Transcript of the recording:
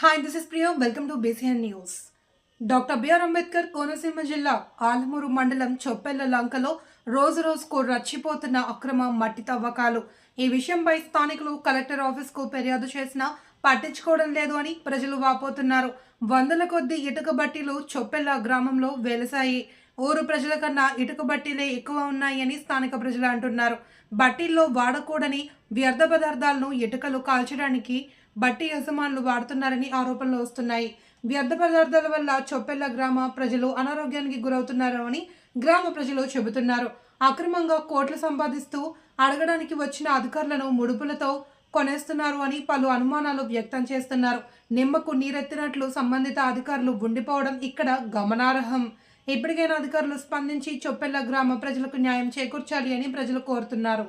Hi this is Priya welcome to BCN news doctor BR Ambedkar Konaseema జిల్లా ఆలమూరు మండలం చొప్పెళ్ళ లంకలో రోజు రోజుకు రచ్చిపోతున్న అక్రమ మట్టి తవ్వకాలు. ఈ విషయంపై స్థానికులు కలెక్టర్ ఆఫీస్కు ఫిర్యాదు చేసినా పట్టించుకోవడం లేదు అని ప్రజలు వాపోతున్నారు. వందల కొద్ది ఇటుక బట్టీలు చొప్పెళ్ళ గ్రామంలో వెలసాయి. ఊరు ప్రజల కన్నా ఇటుక బట్టీలే ఎక్కువ ఉన్నాయని స్థానిక ప్రజలు అంటున్నారు. బట్టీల్లో వాడకూడని వ్యర్థ పదార్థాలను ఇటుకలు కాల్చడానికి బట్టి యజమానులు వాడుతున్నారని ఆరోపణలు వస్తున్నాయి. వ్యర్థ పదార్థాల వల్ల చొప్పెళ్ళ గ్రామ ప్రజలు అనారోగ్యానికి గురవుతున్నారని గ్రామ ప్రజలు చెబుతున్నారు. అక్రమంగా కోట్లు సంపాదిస్తూ అడగడానికి వచ్చిన అధికారులను ముడుపులతో కొనేస్తున్నారు అని పలు అనుమానాలు వ్యక్తం చేస్తున్నారు. నిమ్మకు నీరెత్తినట్లు సంబంధిత అధికారులు ఉండిపోవడం ఇక్కడ గమనార్హం. ఇప్పటికైనా అధికారులు స్పందించి చొప్పెళ్ళ గ్రామ ప్రజలకు న్యాయం చేకూర్చాలి అని ప్రజలు కోరుతున్నారు.